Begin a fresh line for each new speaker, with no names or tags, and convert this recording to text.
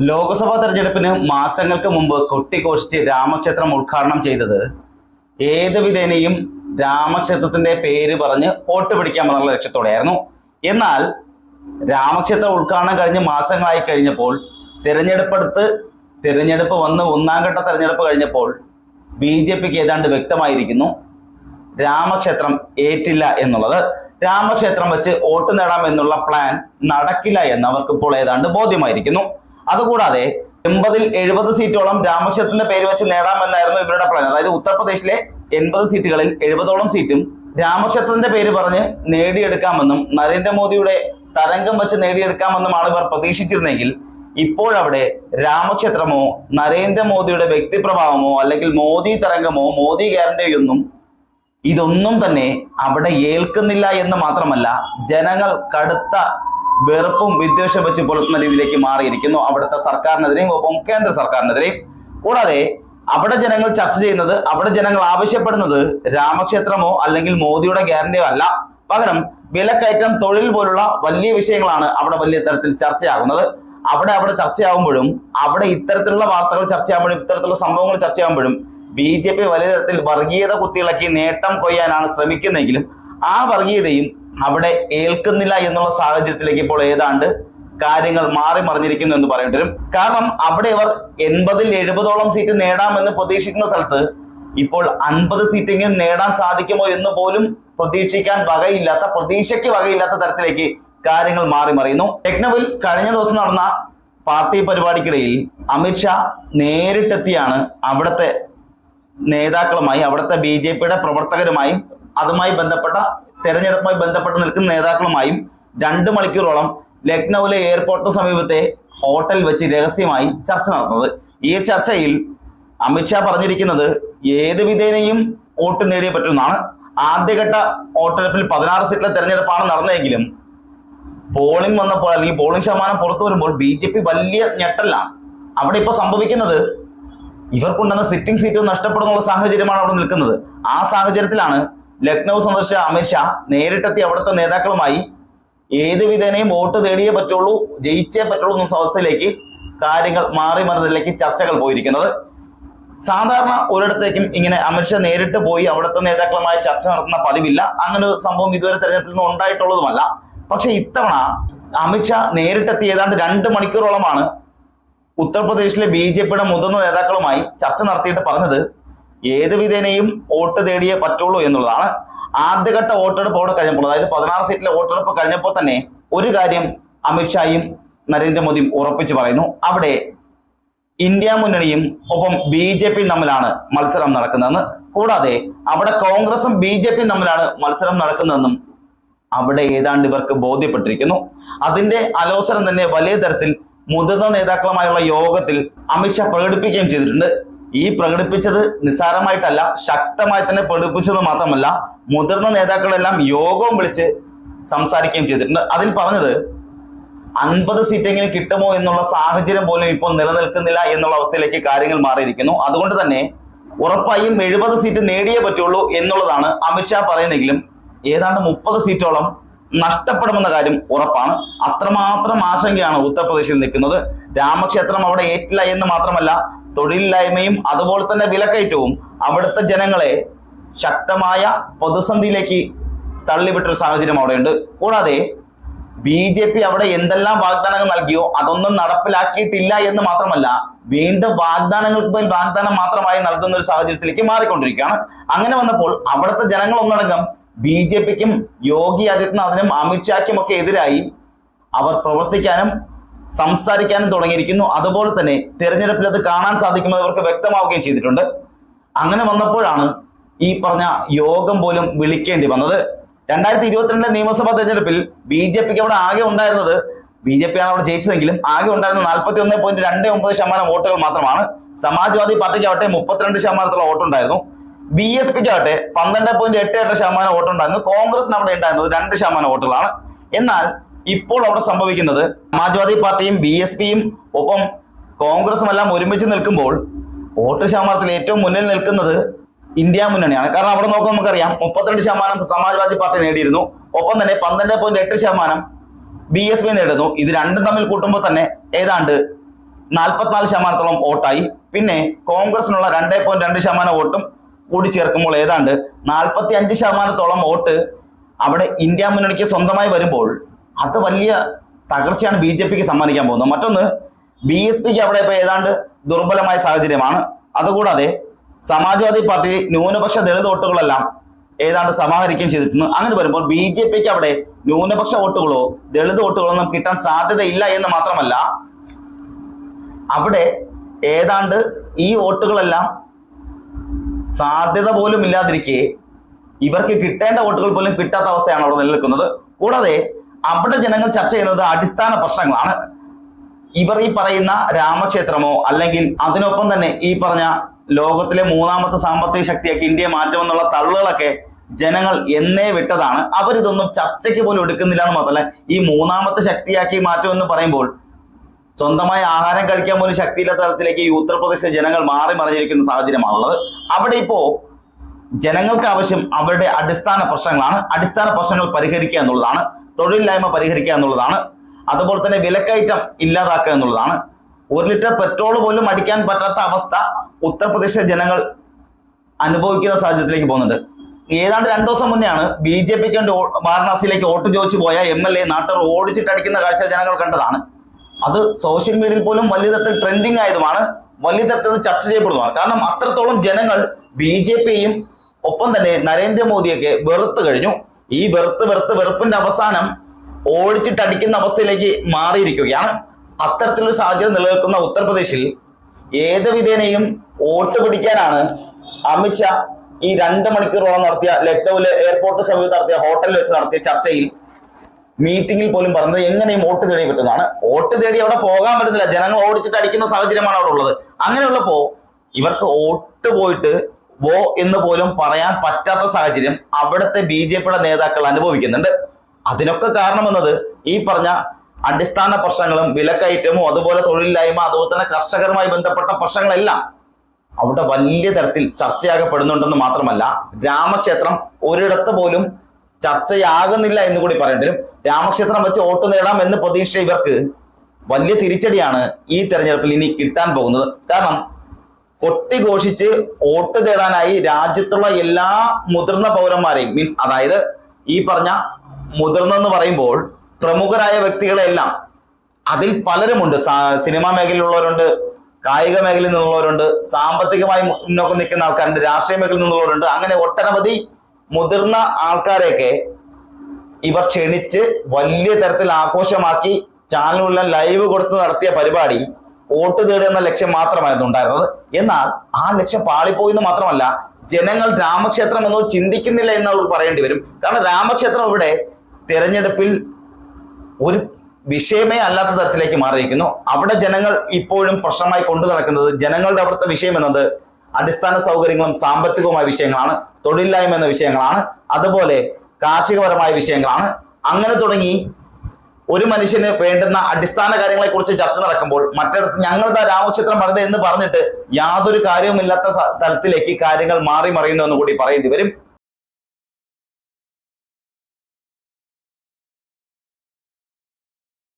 ലോക്സഭാ തെരഞ്ഞെടുപ്പിന് മാസങ്ങൾക്ക് മുമ്പ് കൊട്ടിഘോഷിച്ച് രാമക്ഷേത്രം ഉദ്ഘാടനം ചെയ്തത് ഏത് വിധേനയും രാമക്ഷേത്രത്തിന്റെ പേര് പറഞ്ഞ് വോട്ട് പിടിക്കാമെന്നുള്ള ലക്ഷ്യത്തോടെയായിരുന്നു. എന്നാൽ രാമക്ഷേത്ര ഉദ്ഘാടനം കഴിഞ്ഞ് മാസങ്ങളായി കഴിഞ്ഞപ്പോൾ തിരഞ്ഞെടുപ്പെടുത്ത് തിരഞ്ഞെടുപ്പ് വന്ന് ഒന്നാം ഘട്ട തെരഞ്ഞെടുപ്പ് കഴിഞ്ഞപ്പോൾ ബി ജെ പിക്ക് ഏതാണ്ട് വ്യക്തമായിരിക്കുന്നു രാമക്ഷേത്രം ഏറ്റില്ല എന്നുള്ളത്. രാമക്ഷേത്രം വെച്ച് വോട്ട് നേടാം എന്നുള്ള പ്ലാൻ നടക്കില്ല എന്ന് അവർക്ക് ഇപ്പോൾ ഏതാണ്ട് ബോധ്യമായിരിക്കുന്നു. അതുകൂടാതെ എൺപതിൽ എഴുപത് സീറ്റോളം രാമക്ഷേത്രത്തിന്റെ പേര് വെച്ച് നേടാമെന്നായിരുന്നു ഇവരുടെ പ്ലാൻ അതായത് ഉത്തർപ്രദേശിലെ എൺപത് സീറ്റുകളിൽ എഴുപതോളം സീറ്റും രാമക്ഷേത്രത്തിന്റെ പേര് പറഞ്ഞ് നേടിയെടുക്കാമെന്നും നരേന്ദ്രമോദിയുടെ തരംഗം വെച്ച് നേടിയെടുക്കാമെന്നുമാണ് ഇവർ പ്രതീക്ഷിച്ചിരുന്നെങ്കിൽ ഇപ്പോഴവിടെ രാമക്ഷേത്രമോ നരേന്ദ്രമോദിയുടെ വ്യക്തിപ്രഭാവമോ അല്ലെങ്കിൽ മോദി തരംഗമോ മോദി ഗ്യാരണ്ടിയോ ഒന്നും ഇതൊന്നും തന്നെ അവിടെ ഏൽക്കുന്നില്ല എന്ന് മാത്രമല്ല ജനങ്ങൾ കടുത്ത വെറുപ്പും വിദ്വേഷം വെച്ച് പുലർത്തുന്ന രീതിയിലേക്ക് മാറിയിരിക്കുന്നു അവിടുത്തെ സർക്കാരിനെതിരെയും ഒപ്പം കേന്ദ്ര സർക്കാരിനെതിരെയും. കൂടാതെ അവിടെ ജനങ്ങൾ ചർച്ച ചെയ്യുന്നത് അവിടെ ജനങ്ങൾ ആവശ്യപ്പെടുന്നത് രാമക്ഷേത്രമോ അല്ലെങ്കിൽ മോദിയുടെ ഗ്യാരണ്ടിയോ അല്ല. പകരം വിലക്കയറ്റം തൊഴിൽ പോലുള്ള വലിയ വിഷയങ്ങളാണ് അവിടെ വലിയ തരത്തിൽ ചർച്ചയാകുന്നത്. അവിടെ അവിടെ ചർച്ചയാകുമ്പോഴും അവിടെ ഇത്തരത്തിലുള്ള വാർത്തകൾ ചർച്ചയാകുമ്പോഴും ഇത്തരത്തിലുള്ള സംഭവങ്ങൾ ചർച്ചയാകുമ്പോഴും ബി ജെ പി വലിയ തരത്തിൽ വർഗീയത കുത്തിയിളക്കി നേട്ടം കൊയ്യാനാണ് ശ്രമിക്കുന്നതെങ്കിലും ആ വർഗീയതയും അവിടെ ഏൽക്കുന്നില്ല എന്നുള്ള സാഹചര്യത്തിലേക്ക് ഇപ്പോൾ ഏതാണ്ട് കാര്യങ്ങൾ മാറി മറിഞ്ഞിരിക്കുന്നു എന്ന് പറയേണ്ടി വരും. കാരണം അവിടെ അവർ എൺപതിൽ എഴുപതോളം സീറ്റ് നേടാമെന്ന് പ്രതീക്ഷിക്കുന്ന സ്ഥലത്ത് ഇപ്പോൾ അൻപത് സീറ്റെങ്കിലും നേടാൻ സാധിക്കുമോ എന്ന് പോലും പ്രതീക്ഷിക്കാൻ വകയില്ലാത്ത പ്രതീക്ഷയ്ക്ക് വകയില്ലാത്ത തരത്തിലേക്ക് കാര്യങ്ങൾ മാറി മറിയുന്നു. ടെക്നോവിൽ കഴിഞ്ഞ ദിവസം നടന്ന പാർട്ടി പരിപാടിക്കിടയിൽ അമിത്ഷാ നേരിട്ടെത്തിയാണ് അവിടുത്തെ നേതാക്കളുമായി അവിടുത്തെ ബി ജെ പിയുടെ പ്രവർത്തകരുമായും അതുമായി ബന്ധപ്പെട്ട തെരഞ്ഞെടുപ്പുമായി ബന്ധപ്പെട്ട് നിൽക്കുന്ന നേതാക്കളുമായും രണ്ട് മണിക്കൂറോളം ലക്നൌവിലെ എയർപോർട്ടിന് സമീപത്തെ ഹോട്ടൽ വെച്ച് രഹസ്യമായി ചർച്ച നടത്തുന്നത് ഈ ചർച്ചയിൽ അമിത്ഷാ പറഞ്ഞിരിക്കുന്നത് ഏത് വിധേനയും വോട്ട് നേടിയേ പറ്റുമെന്നാണ് ആദ്യഘട്ട വോട്ടെടുപ്പിൽ പതിനാറ് സീറ്റിലെ തെരഞ്ഞെടുപ്പാണ് നടന്നതെങ്കിലും പോളിംഗ് വന്നപ്പോൾ അല്ലെങ്കിൽ പോളിംഗ് ശതമാനം പുറത്തു വരുമ്പോൾ ബി ജെ പി വലിയ ഞെട്ടലാണ്. അവിടെ ഇപ്പോൾ സംഭവിക്കുന്നത് ഇവർക്കുണ്ടെന്ന സിറ്റിംഗ് സീറ്റ് നഷ്ടപ്പെടുന്നുള്ള സാഹചര്യമാണ് അവിടെ നിൽക്കുന്നത്. ആ സാഹചര്യത്തിലാണ് ലക്നൗ സന്ദർശിച്ച അമിത്ഷാ നേരിട്ടെത്തി അവിടുത്തെ നേതാക്കളുമായി ഏത് വിധേനയും വോട്ട് തേടിയേ പറ്റുള്ളൂ ജയിച്ചേ പറ്റുള്ളൂ എന്ന അവസ്ഥയിലേക്ക് കാര്യങ്ങൾ മാറി മറിഞ്ഞതിലേക്ക് ചർച്ചകൾ പോയിരിക്കുന്നത്. സാധാരണ ഒരിടത്തേക്കും ഇങ്ങനെ അമിത്ഷാ നേരിട്ട് പോയി അവിടുത്തെ നേതാക്കളുമായി ചർച്ച നടത്തുന്ന പതിവില്ല. അങ്ങനെ ഒരു സംഭവം ഇതുവരെ തെരഞ്ഞെടുപ്പിൽ നിന്ന് ഉണ്ടായിട്ടുള്ളതുമല്ല. പക്ഷെ ഇത്തവണ അമിത്ഷാ നേരിട്ടെത്തി ഏതാണ്ട് രണ്ട് മണിക്കൂറോളമാണ് ഉത്തർപ്രദേശിലെ ബി ജെ പിയുടെ മുതിർന്ന നേതാക്കളുമായി ചർച്ച നടത്തിയിട്ട് പറഞ്ഞത്. ഏത് വിധേനയും വോട്ട് തേടിയേ പറ്റുള്ളൂ എന്നുള്ളതാണ്. ആദ്യഘട്ട വോട്ടെടുപ്പ് അവിടെ കഴിഞ്ഞപ്പോൾ അതായത് പതിനാറ് സീറ്റിലെ വോട്ടെടുപ്പ് കഴിഞ്ഞപ്പോൾ തന്നെ ഒരു കാര്യം അമിത്ഷായും നരേന്ദ്രമോദിയും ഉറപ്പിച്ചു പറയുന്നു. അവിടെ ഇന്ത്യ മുന്നണിയും ഒപ്പം ബി ജെ പിയും തമ്മിലാണ് മത്സരം നടക്കുന്നതെന്ന്. കൂടാതെ അവിടെ കോൺഗ്രസും ബി ജെ പിയും തമ്മിലാണ് മത്സരം നടക്കുന്നതെന്നും അവിടെ ഏതാണ്ട് ഇവർക്ക് ബോധ്യപ്പെട്ടിരിക്കുന്നു. അതിന്റെ അലോസരം തന്നെ വലിയ തരത്തിൽ മുതിർന്ന നേതാക്കളുമായുള്ള യോഗത്തിൽ അമിത്ഷാ പ്രകടിപ്പിക്കുകയും ചെയ്തിട്ടുണ്ട്. ഈ പ്രകടിപ്പിച്ചത് നിസ്സാരമായിട്ടല്ല ശക്തമായി തന്നെ പ്രകടിപ്പിച്ചത് മാത്രമല്ല മുതിർന്ന നേതാക്കളെല്ലാം യോഗവും വിളിച്ച് സംസാരിക്കുകയും ചെയ്തിട്ടുണ്ട്. അതിൽ പറഞ്ഞത് അൻപത് സീറ്റെങ്കിലും കിട്ടുമോ എന്നുള്ള സാഹചര്യം പോലും ഇപ്പോൾ നിലനിൽക്കുന്നില്ല എന്നുള്ള അവസ്ഥയിലേക്ക് കാര്യങ്ങൾ മാറിയിരിക്കുന്നു. അതുകൊണ്ട് തന്നെ ഉറപ്പായും എഴുപത് സീറ്റ് നേടിയേ പറ്റുള്ളൂ എന്നുള്ളതാണ് അമിത്ഷാ പറയുന്നെങ്കിലും ഏതാണ്ട് മുപ്പത് സീറ്റോളം നഷ്ടപ്പെടുമെന്ന കാര്യം ഉറപ്പാണ്. അത്രമാത്രം ആശങ്കയാണ് ഉത്തർപ്രദേശിൽ നിൽക്കുന്നത്. രാമക്ഷേത്രം അവിടെ ഏറ്റില്ല എന്ന് മാത്രമല്ല തൊഴിലില്ലായ്മയും അതുപോലെ തന്നെ വിലക്കയറ്റവും അവിടുത്തെ ജനങ്ങളെ ശക്തമായ പ്രതിസന്ധിയിലേക്ക് തള്ളിവിട്ടൊരു സാഹചര്യം അവിടെയുണ്ട്. കൂടാതെ ബി ജെ പി അവിടെ എന്തെല്ലാം വാഗ്ദാനങ്ങൾ നൽകിയോ അതൊന്നും നടപ്പിലാക്കിയിട്ടില്ല എന്ന് മാത്രമല്ല വീണ്ടും വാഗ്ദാനങ്ങൾക്ക് മേൽ വാഗ്ദാനം മാത്രമായി നൽകുന്ന ഒരു സാഹചര്യത്തിലേക്ക് മാറിക്കൊണ്ടിരിക്കുകയാണ്. അങ്ങനെ വന്നപ്പോൾ അവിടുത്തെ ജനങ്ങൾ ഒന്നടങ്കം ബി ജെ പിക്കും യോഗി ആദിത്യനാഥിനും അമിത്ഷായ്ക്കും ഒക്കെ എതിരായി അവർ പ്രവർത്തിക്കാനും സംസാരിക്കാനും തുടങ്ങിയിരിക്കുന്നു. അതുപോലെ തന്നെ തെരഞ്ഞെടുപ്പിൽ അത് കാണാൻ സാധിക്കുമെന്ന് അവർക്ക് വ്യക്തമാവുകയും ചെയ്തിട്ടുണ്ട്. അങ്ങനെ വന്നപ്പോഴാണ് ഈ പറഞ്ഞ യോഗം പോലും വിളിക്കേണ്ടി വന്നത്. രണ്ടായിരത്തി ഇരുപത്തിരണ്ടിലെ നിയമസഭാ തെരഞ്ഞെടുപ്പിൽ ബി ജെ പിക്ക് അവിടെ ആകെ ഉണ്ടായിരുന്നത് ബി ജെ പി ആണ് അവിടെ ജയിച്ചതെങ്കിലും ആകെ ഉണ്ടായിരുന്ന നാൽപ്പത്തി ഒന്ന് പോയിന്റ് രണ്ട് ഒമ്പത് ശതമാനം വോട്ടുകൾ മാത്രമാണ്. സമാജ്വാദി പാർട്ടിക്കാവട്ടെ മുപ്പത്തിരണ്ട് ശതമാനത്തോളം വോട്ടുണ്ടായിരുന്നു. ബി എസ് പിക്ക് ആവട്ടെ പന്ത്രണ്ട് പോയിന്റ് എട്ട് എട്ട് ശതമാനം വോട്ടുണ്ടായിരുന്നു. കോൺഗ്രസിന് അവിടെ ഉണ്ടായിരുന്നത് രണ്ട് ശതമാനം വോട്ടുകളാണ്. എന്നാൽ ഇപ്പോൾ അവിടെ സംഭവിക്കുന്നത് സമാജ്വാദി പാർട്ടിയും ബി എസ് പിയും ഒപ്പം കോൺഗ്രസും എല്ലാം ഒരുമിച്ച് നിൽക്കുമ്പോൾ വോട്ട് ശതമാനത്തിൽ ഏറ്റവും മുന്നിൽ നിൽക്കുന്നത് ഇന്ത്യ മുന്നണിയാണ്. കാരണം അവിടെ നോക്കുമ്പോൾ നമുക്കറിയാം മുപ്പത്തിരണ്ട് ശതമാനം സമാജ്വാദി പാർട്ടി നേടിയിരുന്നു. ഒപ്പം തന്നെ പന്ത്രണ്ട് പോയിന്റ് എട്ട് ശതമാനം ബി എസ് പി നേടുന്നു. ഇത് രണ്ടും തമ്മിൽ കൂട്ടുമ്പോൾ തന്നെ ഏതാണ്ട് നാൽപ്പത്തിനാല് ശതമാനത്തോളം വോട്ടായി. പിന്നെ കോൺഗ്രസിനുള്ള രണ്ടേ പോയിന്റ് രണ്ട് ശതമാനം വോട്ടും കൂടി ചേർക്കുമ്പോൾ ഏതാണ്ട് നാൽപ്പത്തി അഞ്ച് ശതമാനത്തോളം വോട്ട് അവിടെ ഇന്ത്യ മുന്നണിക്ക് സ്വന്തമായി വരുമ്പോൾ അത് വലിയ തകർച്ചയാണ് ബി ജെ പിക്ക് സമ്മാനിക്കാൻ പോകുന്നത്. മറ്റൊന്ന് ബി എസ് പിക്ക് അവിടെ ഇപ്പോൾ ഏതാണ്ട് ദുർബലമായ സാഹചര്യമാണ്. അതുകൂടാതെ സമാജ്വാദി പാർട്ടി ന്യൂനപക്ഷ ദളിത് വോട്ടുകളെല്ലാം ഏതാണ്ട് സമാഹരിക്കുകയും ചെയ്തിട്ടുണ്ട്. അങ്ങനെ വരുമ്പോൾ ബി ജെ പിക്ക് അവിടെ ന്യൂനപക്ഷ വോട്ടുകളോ ദളിത് വോട്ടുകളോ ഒന്നും കിട്ടാൻ സാധ്യതയില്ല എന്ന് മാത്രമല്ല അവിടെ ഏതാണ്ട് ഈ വോട്ടുകളെല്ലാം സാധ്യത പോലും ഇല്ലാതിരിക്കെ ഇവർക്ക് കിട്ടേണ്ട വോട്ടുകൾ പോലും കിട്ടാത്ത അവസ്ഥയാണ് അവിടെ നിലനിൽക്കുന്നത്. കൂടാതെ അവിടെ ജനങ്ങൾ ചർച്ച ചെയ്യുന്നത് അടിസ്ഥാന പ്രശ്നങ്ങളാണ്. ഇവർ ഈ പറയുന്ന രാമക്ഷേത്രമോ അല്ലെങ്കിൽ അതിനൊപ്പം തന്നെ ഈ പറഞ്ഞ ലോകത്തിലെ മൂന്നാമത്തെ സാമ്പത്തിക ശക്തിയാക്കി ഇന്ത്യയെ മാറ്റുമെന്നുള്ള തള്ളുകളൊക്കെ ജനങ്ങൾ എന്നേ വിട്ടതാണ്. അവരിതൊന്നും ചർച്ചയ്ക്ക് പോലും എടുക്കുന്നില്ല എന്ന് മാത്രമല്ല ഈ മൂന്നാമത്തെ ശക്തിയാക്കി മാറ്റുമെന്ന് പറയുമ്പോൾ സ്വന്തമായി ആഹാരം കഴിക്കാൻ പോലും ശക്തിയില്ലാത്ത തലത്തിലേക്ക് ഈ ഉത്തർപ്രദേശിലെ ജനങ്ങൾ മാറി മറിഞ്ഞിരിക്കുന്ന സാഹചര്യമാണുള്ളത്. അവിടെ ഇപ്പോ ജനങ്ങൾക്ക് ആവശ്യം അവരുടെ അടിസ്ഥാന പ്രശ്നങ്ങളാണ്. അടിസ്ഥാന പ്രശ്നങ്ങൾ പരിഹരിക്കുക എന്നുള്ളതാണ്. തൊഴിലില്ലായ്മ പരിഹരിക്കുക എന്നുള്ളതാണ്. അതുപോലെ തന്നെ വിലക്കയറ്റം ഇല്ലാതാക്കുക എന്നുള്ളതാണ്. ഒരു ലിറ്റർ പെട്രോൾ പോലും അടിക്കാൻ പറ്റാത്ത അവസ്ഥ ഉത്തർപ്രദേശിലെ ജനങ്ങൾ അനുഭവിക്കുന്ന സാഹചര്യത്തിലേക്ക് പോകുന്നുണ്ട്. ഏതാണ്ട് രണ്ടു ദിവസം മുന്നെയാണ് ബി ജെ പിക്ക് വാരണാസിയിലേക്ക് വോട്ട് ചോദിച്ചു പോയ എം എൽ എ നാട്ടുകാർ ഓടിച്ചിട്ടടിക്കുന്ന കാഴ്ച ജനങ്ങൾ കണ്ടതാണ്. അത് സോഷ്യൽ മീഡിയയിൽ പോലും വലിയ തരത്തിൽ ട്രെൻഡിങ് ആയതുമാണ്. വലിയ തരത്തിൽ ചർച്ച ചെയ്യപ്പെടുന്നതാണ്. കാരണം അത്രത്തോളം ജനങ്ങൾ ബി ജെ പിയും ഒപ്പം തന്നെ നരേന്ദ്രമോദിയൊക്കെ വെറുത്തു കഴിഞ്ഞു. ഈ വെറുത്ത് വെറുത്ത് വെറുപ്പിന്റെ അവസാനം ഓടിച്ചിട്ടടിക്കുന്ന അവസ്ഥയിലേക്ക് മാറിയിരിക്കുകയാണ്. അത്തരത്തിലൊരു സാഹചര്യം നിലനിൽക്കുന്ന ഉത്തർപ്രദേശിൽ ഏത് വിധേനയും വോട്ട് പിടിക്കാനാണ് അമിത്ഷാ ഈ രണ്ട് മണിക്കൂറോളം നടത്തിയ ലക്നൌവിലെ എയർപോർട്ട് സമീപത്ത് നടത്തിയ ഹോട്ടലിൽ വെച്ച് നടത്തിയ ചർച്ചയിൽ മീറ്റിംഗിൽ പോലും പറഞ്ഞത് എങ്ങനെയും വോട്ട് തേടി പറ്റുന്നതാണ്. വോട്ട് തേടി അവിടെ പോകാൻ പറ്റുന്നില്ല ജനങ്ങൾ ഓടിച്ചിട്ട് അടിക്കുന്ന സാഹചര്യമാണ് അവിടെ ഉള്ളത്. അങ്ങനെയുള്ളപ്പോ ഇവർക്ക് വോട്ട് പോയിട്ട് വോ എന്ന് പോലും പറയാൻ പറ്റാത്ത സാഹചര്യം അവിടുത്തെ ബി ജെ പിയുടെ നേതാക്കൾ അനുഭവിക്കുന്നുണ്ട്. അതിനൊക്കെ കാരണമെന്നത് ഈ പറഞ്ഞ അടിസ്ഥാന പ്രശ്നങ്ങളും വിലക്കയറ്റവും അതുപോലെ തൊഴിലില്ലായ്മ അതുപോലെ തന്നെ കർഷകരുമായി ബന്ധപ്പെട്ട പ്രശ്നങ്ങളെല്ലാം അവിടെ വലിയ തരത്തിൽ ചർച്ചയാകപ്പെടുന്നുണ്ടെന്ന് മാത്രമല്ല രാമക്ഷേത്രം ഒരിടത്ത് പോലും ചർച്ചയാകുന്നില്ല എന്ന് കൂടി പറയേണ്ടി വരും. രാമക്ഷേത്രം വെച്ച് വോട്ട് നേടാം എന്ന് പ്രതീക്ഷ ഇവർക്ക് വലിയ തിരിച്ചടിയാണ് ഈ തെരഞ്ഞെടുപ്പിൽ ഇനി കിട്ടാൻ പോകുന്നത്. കാരണം കൊട്ടിഘോഷിച്ച് വോട്ട് തേടാനായി രാജ്യത്തുള്ള എല്ലാ മുതിർന്ന പൗരന്മാരെയും മീൻസ് അതായത് ഈ പറഞ്ഞ മുതിർന്നെന്ന് പറയുമ്പോൾ പ്രമുഖരായ വ്യക്തികളെല്ലാം അതിൽ പലരുമുണ്ട്. സിനിമാ മേഖലയിലുള്ളവരുണ്ട് കായിക മേഖലയിൽ നിന്നുള്ളവരുണ്ട് സാമ്പത്തികമായി മുന്നോക്കം നിൽക്കുന്ന ആൾക്കാരുണ്ട് രാഷ്ട്രീയ മേഖലയിൽ നിന്നുള്ളവരുണ്ട്. അങ്ങനെ ഒട്ടനവധി മുതിർന്ന ആൾക്കാരെയൊക്കെ ഇവർ ക്ഷണിച്ച് വലിയ തരത്തിൽ ആഘോഷമാക്കി ചാനലുകളിലെ ലൈവ് കൊടുത്ത് നടത്തിയ പരിപാടി വോട്ട് തേടുക എന്ന ലക്ഷ്യം മാത്രമായിരുന്നു ഉണ്ടായിരുന്നത്. എന്നാൽ ആ ലക്ഷ്യം പാളിപ്പോയി എന്ന് മാത്രമല്ല ജനങ്ങൾ രാമക്ഷേത്രം എന്നോ ചിന്തിക്കുന്നില്ല എന്ന് അവർ പറയേണ്ടി വരും. കാരണം രാമക്ഷേത്രം ഇവിടെ തിരഞ്ഞെടുപ്പിൽ ഒരു വിഷയമേ അല്ലാത്ത തരത്തിലേക്ക് മാറിയിരിക്കുന്നു. അവിടെ ജനങ്ങൾ ഇപ്പോഴും പ്രശ്നമായി കൊണ്ടു നടക്കുന്നത് ജനങ്ങളുടെ അവിടുത്തെ വിഷയം എന്നത് അടിസ്ഥാന സൗകര്യങ്ങളും സാമ്പത്തികവുമായ വിഷയങ്ങളാണ് തൊഴിലില്ലായ്മ എന്ന വിഷയങ്ങളാണ് അതുപോലെ കാർഷികപരമായ വിഷയങ്ങളാണ്. അങ്ങനെ തുടങ്ങി ഒരു മനുഷ്യന് വേണ്ടുന്ന അടിസ്ഥാന കാര്യങ്ങളെ കുറിച്ച് ചർച്ച നടക്കുമ്പോൾ മറ്റിടത്ത് ഞങ്ങളിതാ രാമക്ഷേത്രം പണിത് എന്ന് പറഞ്ഞിട്ട് യാതൊരു കാര്യവുമില്ലാത്ത തലത്തിലേക്ക് കാര്യങ്ങൾ മാറി മറിയുന്നു എന്ന് കൂടി പറയേണ്ടി വരും.